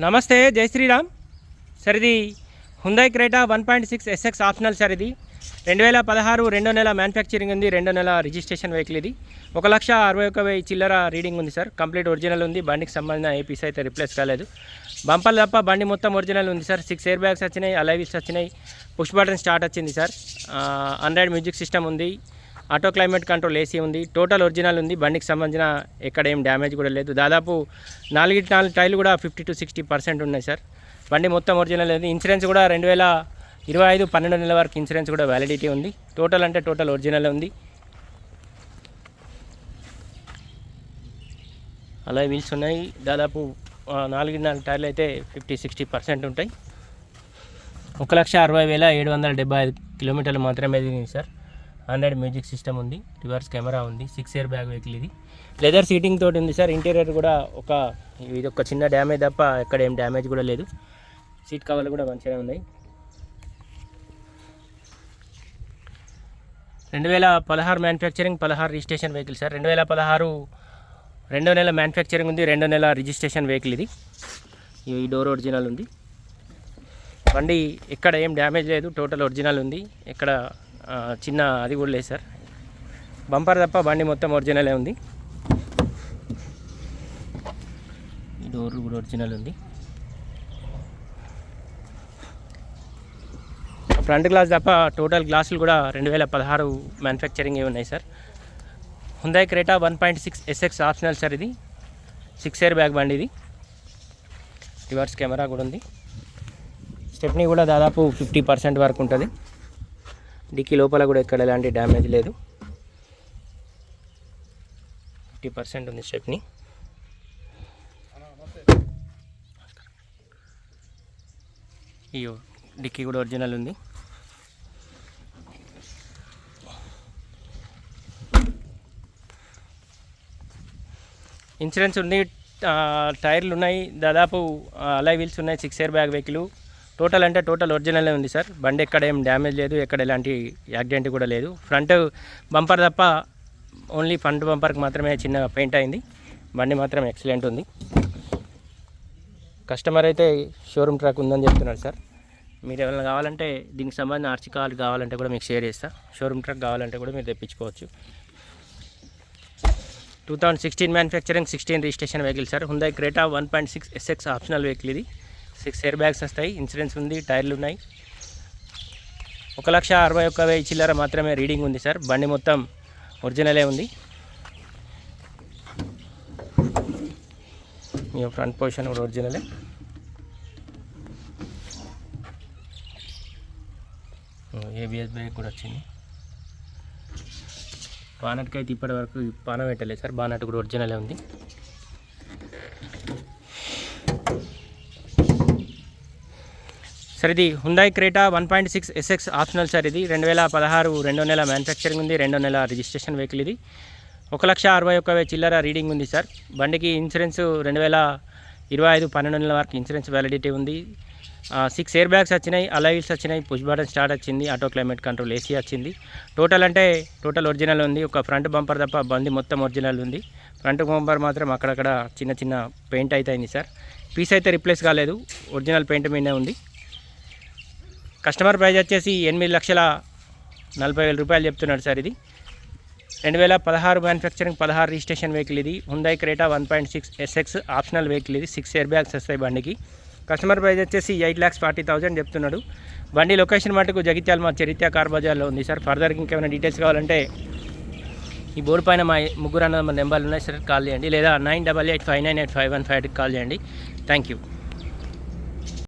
నమస్తే జై శ్రీరామ్. సార్ ఇది Hyundai Creta one point six SX optional sir ఇది రెండు వేల పదహారు రెండో నెల మ్యానుఫ్యాక్చరింగ్ ఉంది రెండో నెల రిజిస్ట్రేషన్ వెహికల్ ఇది. ఒక లక్ష అరవై ఒక వెయ్యి చిల్లర రీడింగ్ ఉంది సార్. కంప్లీట్ ఒరిజినల్ ఉంది బండికి సంబంధించిన ఏ పీస్ అయితే రిప్లేస్ కాలేదు. బంపల్ తప్ప బండి మొత్తం ఒరిజినల్ ఉంది సార్. సిక్స్ ఎయిర్ బ్యాగ్స్ వచ్చినాయి అలైవిల్స్ వచ్చినాయి. పుష్ బటన్ స్టార్ట్ వచ్చింది సార్. అండ్రాయిడ్ మ్యూజిక్ సిస్టమ్ ఉంది. ఆటో క్లైమేట్ కంట్రోల్ ఏసీ ఉంది టోటల్ ఒరిజినల్ ఉంది బండికి సంబంధించిన ఎక్కడ ఏం డ్యామేజ్ కూడా లేదు. దాదాపు నాలుగు నాలుగు టైర్లు కూడా ఫిఫ్టీ టు సిక్స్టీ పర్సెంట్ ఉన్నాయి సార్. బండి మొత్తం ఒరిజినల్ లేదు. ఇన్సూరెన్స్ కూడా రెండు వేల ఇరవై ఐదు పన్నెండు నెలల వరకు ఇన్సూరెన్స్ కూడా వ్యాలిడిటీ ఉంది. టోటల్ అంటే టోటల్ ఒరిజినల్ ఉంది. అలా వీల్స్ ఉన్నాయి. దాదాపు నాలుగు నాలుగు టైర్లు అయితే ఫిఫ్టీ సిక్స్టీ పర్సెంట్ ఉంటాయి. ఒక లక్ష అరవై వేల ఏడు వందల డెబ్బై ఐదు కిలోమీటర్లు మాత్రమే దిగింది సార్. ఆండ్రాయిడ్ మ్యూజిక్ సిస్టమ్ ఉంది రివర్స్ కెమెరా ఉంది సిక్స్ ఇయర్ బ్యాగ్ వెహికల్ ఇది. లెదర్ సీటింగ్ తోటి ఉంది సార్ ఇంటీరియర్ కూడా ఒక ఇది ఒక చిన్న డ్యామేజ్ తప్ప ఎక్కడ ఏం డ్యామేజ్ కూడా లేదు. సీట్ కవర్లు కూడా మంచిగా ఉన్నాయి. రెండు వేల పదహారు మ్యానుఫ్యాక్చరింగ్ పదహారు రిజిస్ట్రేషన్ వెహికల్ సార్. రెండు వేల పదహారు రెండో నెల మ్యానుఫ్యాక్చరింగ్ ఉంది రెండో నెల రిజిస్ట్రేషన్ వెహికల్ ఇది. ఈ డోర్ ఒరిజినల్ ఉంది. బండి ఎక్కడ ఏం డ్యామేజ్ లేదు టోటల్ ఒరిజినల్ ఉంది. ఎక్కడ చిన్న అది కూడా లేదు సార్. బంపర్ తప్ప బండి మొత్తం ఒరిజినలే ఉంది. ఈ డోర్ కూడా ఒరిజినల్ ఉంది. ఫ్రంట్ గ్లాస్ తప్ప టోటల్ గ్లాసులు కూడా రెండు వేల పదహారు మ్యానుఫ్యాక్చరింగ్ ఉన్నాయి sir. Hyundai Creta one point six SX optional sir ఇది. సిక్స్ ఇయర్ బ్యాగ్ బండి ఇది. రివర్స్ కెమెరా కూడా ఉంది. స్టెప్నీ కూడా దాదాపు ఫిఫ్టీ పర్సెంట్ వరకు ఉంటుంది. డిక్కీ లోపల కూడా ఎక్కడ ఎలాంటి డ్యామేజ్ లేదు. ఫిఫ్టీ పర్సెంట్ ఉంది స్టెప్ని. అయ్యో డిక్కీ కూడా ఒరిజినల్ ఉంది. ఇన్సూరెన్స్ ఉంది టైర్లు ఉన్నాయి దాదాపు అలై వీల్స్ ఉన్నాయి six air bag vehicle. Total అంటే టోటల్ ఒరిజినలే ఉంది సార్. బండి ఎక్కడ ఏం డ్యామేజ్ లేదు ఎక్కడ ఎలాంటి యాక్సిడెంట్ కూడా లేదు. ఫ్రంట్ బంపర్ తప్ప ఓన్లీ ఫ్రంట్ బంపర్కి మాత్రమే చిన్న పెయింట్ అయింది. బండి మాత్రం ఎక్సలెంట్ ఉంది. కస్టమర్ అయితే షోరూమ్ ట్రాక్ ఉందని చెప్తున్నారు సార్. మీరు ఏమైనా కావాలంటే దీనికి సంబంధించిన ఆర్చి కార్డు కావాలంటే కూడా మీకు షేర్ చేస్తా. షోరూమ్ ట్రాక్ కావాలంటే కూడా మీరు తెప్పించుకోవచ్చు. Two thousand sixteen manufacturing sixteen registration vehicle sir. Hyundai Creta one point six SX optional vehicle ఇది. సిక్స్ ఎయిర్ బ్యాగ్స్ వస్తాయి ఇన్సూరెన్స్ ఉంది టైర్లు ఉన్నాయి. ఒక లక్ష అరవై ఒక్క వెయ్యి చిల్లర మాత్రమే రీడింగ్ ఉంది సార్. బండి మొత్తం ఒరిజినలే ఉంది. మీ ఫ్రంట్ పొజిషన్ కూడా ఒరిజినలే. ఏబిఎస్ బ్రేక్ కూడా వచ్చింది. బానట్కి అయితే ఇప్పటి వరకు పాన పెట్టలేదు సార్. బానట్ కూడా ఒరిజినలే ఉంది. సార్ ఇది Hyundai Creta one point six SX optional sir ఇది రెండు వేల పదహారు రెండో నెల మ్యానుఫ్యాక్చరింగ్ ఉంది రెండో నెల రిజిస్ట్రేషన్ వెహికల్ ఇది. ఒక లక్ష అరవై ఒక్క చిల్లర రీడింగ్ ఉంది సార్ బండికి ఇన్సూరెన్స్ రెండు వేల ఇరవై ఐదు పన్నెండు నెలల వరకు ఇన్సూరెన్స్ వ్యాలిడిటీ ఉంది. సిక్స్ ఎయిర్ బ్యాగ్స్ వచ్చినాయి అలైవిల్స్ వచ్చినాయి పుష్ బటన్ స్టార్ట్ వచ్చింది ఆటో క్లైమేట్ కంట్రోల్ ఏసీ వచ్చింది. టోటల్ అంటే టోటల్ ఒరిజినల్ ఉంది ఒక ఫ్రంట్ బంపర్ తప్ప బండి మొత్తం ఒరిజినల్ ఉంది. ఫ్రంట్ బంపర్ మాత్రం అక్కడక్కడ చిన్న చిన్న పెయింట్ అయితే అయింది సార్ పీస్ అయితే రిప్లేస్ కాలేదు ఒరిజినల్ పెయింట్ మీదే ఉంది. కస్టమర్ ప్రైజ్ వచ్చేసి ఎనిమిది లక్షల నలభై వేల రూపాయలు చెప్తున్నాడు సార్ ఇది. రెండు వేల పదహారు మ్యానుఫ్యాక్చరింగ్ పదహారు రిజిస్ట్రేషన్ వెహికల్ ఇది. Hyundai Creta one point six SX optional vehicle ఇది. సిక్స్ ఇయర్ బ్యాగ్స్ వస్తాయి బండికి. కస్టమర్ ప్రైస్ వచ్చేసి ఎయిట్ ల్యాక్స్ ఫార్టీ థౌసండ్ చెప్తున్నాడు. బండి లొకేషన్ మటుకు జగిత్యాల మా చరిత్ర కార్ బజార్లో ఉంది సార్. ఫర్దర్కి ఇంకేమైనా డీటెయిల్స్ కావాలంటే ఈ బోర్డు పైన మా ముగ్గురు అన్న నెంబర్లు ఉన్నాయి సార్. కాల్ చేయండి. లేదా nine double eight five nine eight five one ఫైవ్కి కాల్ చేయండి. Thank you